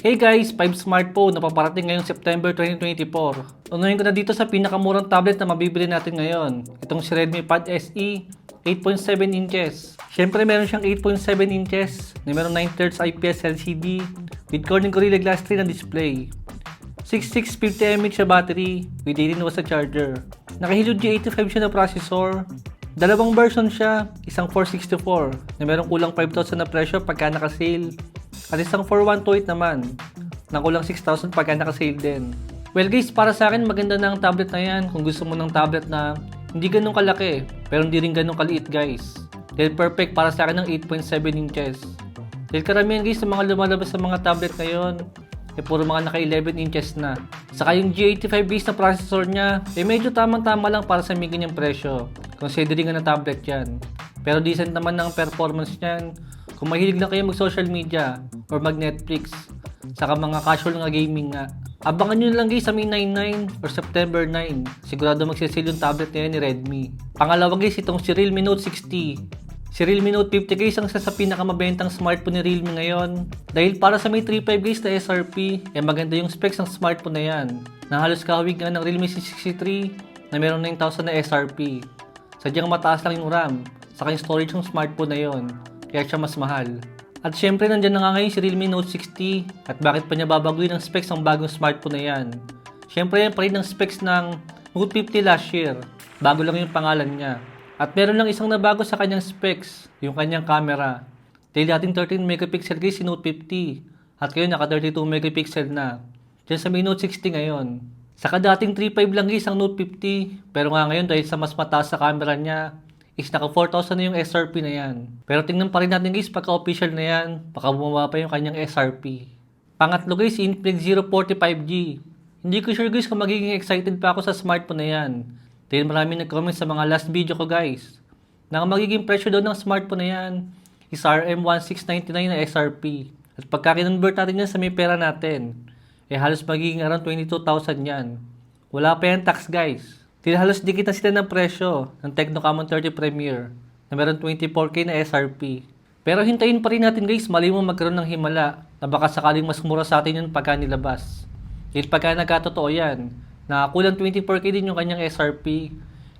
Hey guys, 5 smartphone na paparating ngayong September 2024. Unahin ko na dito sa pinakamurang tablet na mabibili natin ngayon. Itong si Redmi Pad SE 8.7 inches. Siyempre meron siyang 8.7 inches na meron 9 Hz IPS LCD with Corning Gorilla Glass 3 na display. 6650 mAh siya battery with 18 watts na charger. Nakahilod G85 siya na processor. Dalawang version siya, isang 464 na merong kulang 5,000 na presyo pagka naka-sale. At isang 4128 naman, na kulang 6,000 pagka naka-sale din. Well guys, para sa akin maganda na ang tablet na yan kung gusto mo ng tablet na hindi ganun kalaki, pero hindi rin ganun kaliit guys. Dahil perfect para sa akin ng 8.7 inches. Dahil karamihan guys sa mga lumalabas sa mga tablet ngayon, eh puro mga naka 11 inches na. Saka yung G85 base na processor niya, eh medyo tamang-tama lang para sa may ganyang presyo. Considering nga na tablet yan. Pero decent naman ng performance niyan. Kung mahilig lang kayo mag social media or mag Netflix, saka mga casual nga gaming nga. Abangan nyo na lang guys sa May 99 or September 9. Sigurado magsisale yung tablet na yun ni Redmi. Pangalawa guys, itong si Realme Note 60. Si Realme Note 50 guys ang isa sa pinakamabentang smartphone ni Realme ngayon. Dahil para sa may 35 guys na SRP, eh maganda yung specs ng smartphone na yan. Na halos kahawig nga ng Realme C63 na meron 9,000 na SRP. Sadyang mataas lang yung RAM, saka yung storage ng smartphone na yon, kaya siya mas mahal. At syempre nandyan na nga ngayon si Realme Note 60 at bakit pa niya babaguhin ang specs ng bagong smartphone na yan. Syempre yan pa rin ang specs ng Note 50 last year, bago lang yung pangalan niya. At meron lang isang nabago sa kanyang specs, yung kanyang camera. Dahil dating 13 megapixel guys si Note 50 at ngayon naka 32 megapixel na. Diyan sa may Note 60 ngayon. Saka dating 3.5 lang guys ang Note 50 pero nga ngayon dahil sa mas mataas sa camera niya is naka 4,000 na yung SRP na yan. Pero tingnan pa rin natin guys pagka official na yan, baka bumaba pa yung kanyang SRP. Pangatlo guys, Infinix 045G. Hindi ko sure guys kung magiging excited pa ako sa smartphone na yan. Dahil marami nag-comment sa mga last video ko guys. Na magiging presyo daw ng smartphone na yan is RM1699 na SRP. At pagka kinonvert natin yan sa may pera natin, eh halos magiging around 22,000 yan. Wala pa yan tax guys. Tinahalos dikit na sila ng presyo ng Tecno Camon 30 Premier na meron 24K na SRP. Pero hintayin pa rin natin guys, mali mo magkaroon ng himala na baka sakaling mas mura sa atin yun pagka nilabas. Dahil pagka nagkatotoo yan, na kulang 24K din yung kanyang SRP,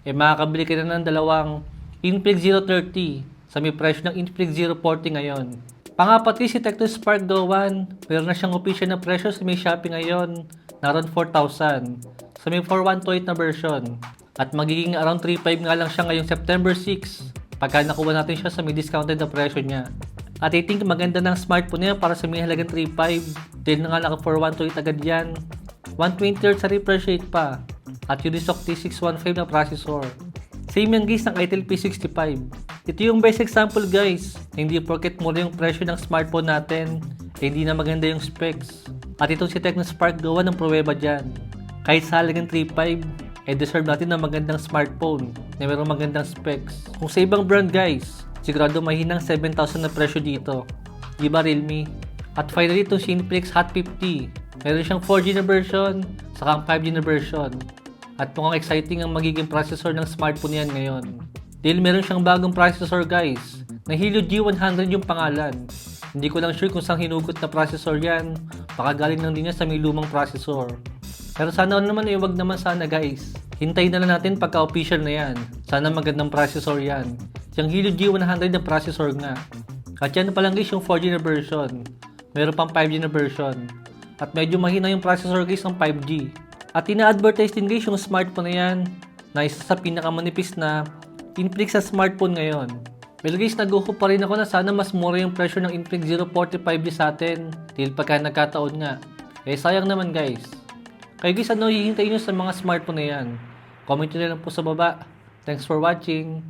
eh makakabili ka na ng dalawang Infinix 030 sa may presyo ng Infinix 040 ngayon. Pangapat si Tecno Spark 1, meron na siyang official na presyo sa may Shopee ngayon na around 4,000 sa may 4128 na version. At magiging around 3.5 nga lang siya ngayong September 6 pagka nakuha natin siya sa may discounted na presyo niya. At I think maganda ng smartphone niya para sa may halagang 3.5 dahil nga naka 4128 agad yan. 120Hz sa refresh rate pa at Unisoc T615 na processor. Same yan guys ng Itel P65. Ito yung best example guys hindi porket mura yung presyo ng smartphone natin hindi na maganda yung specs. At itong si Tecno Spark gawa ng pruweba dyan. Kahit sa halagang 3.5, eh deserve natin ng magandang smartphone na mayroong magandang specs. Kung sa ibang brand guys, sigurado mahinang 7,000 na presyo dito. Di ba Realme? At finally itong si Infinix Hot 50. Meron siyang 4G na version, saka ang 5G na version. At mukhang exciting ang magiging processor ng smartphone yan ngayon. Dahil meron siyang bagong processor guys, na Helio G100 yung pangalan. Hindi ko lang sure kung saan hinugot na processor yan, baka galing lang din niya sa may lumang processor. Pero sana naman eh, wag naman sana guys. Hintayin na lang natin pagka official na yan. Sana magandang processor yan. Yung Helio G100 na processor nga. At yan pa lang guys yung 4G na version. Meron pang 5G na version. At medyo mahina yung processor guys ng 5G. At ina-advertise din guys yung smartphone na yan na isa sa pinakamanipis na Infinix sa smartphone ngayon. Well guys, nag-hope pa rin ako na sana mas mura yung presyo ng Infinix 045 sa atin dahil pagka nagkataon nga. Eh sayang naman guys. Kaya guys, ano hihintayin nyo sa mga smartphone na yan? Comment nyo lang po sa baba. Thanks for watching.